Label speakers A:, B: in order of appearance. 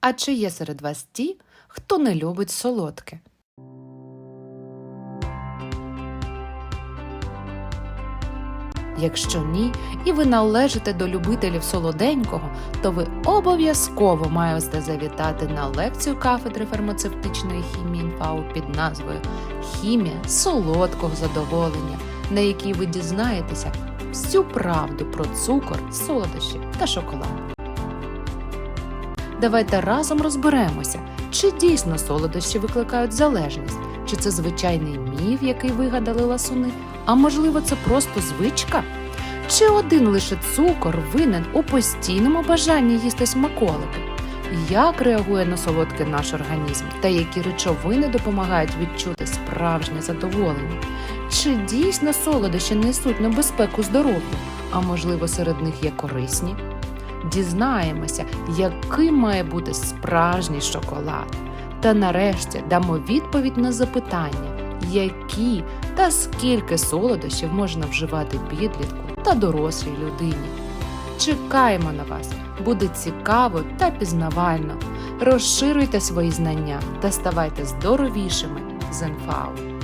A: А чи є серед вас ті, хто не любить солодке? Якщо ні, і ви належите до любителів солоденького, то ви обов'язково маєте завітати на лекцію кафедри фармацевтичної хімії НФАУ під назвою Хімія солодкого задоволення, на якій ви дізнаєтеся всю правду про цукор, солодощі та шоколад. Давайте разом розберемося, чи дійсно солодощі викликають залежність, чи це звичайний міф, який вигадали ласуни, а можливо, це просто звичка? Чи один лише цукор винен у постійному бажанні їсти смаколики? Як реагує на солодке наш організм та які речовини допомагають відчути справжнє задоволення? Чи дійсно солодощі несуть небезпеку здоров'ю, а можливо серед них є корисні? Дізнаємося, яким має бути справжній шоколад. Та нарешті дамо відповідь на запитання, які та скільки солодощів можна вживати підлітку та дорослій людині. Чекаємо на вас, буде цікаво та пізнавально. Розширюйте свої знання та ставайте здоровішими з НФАУ.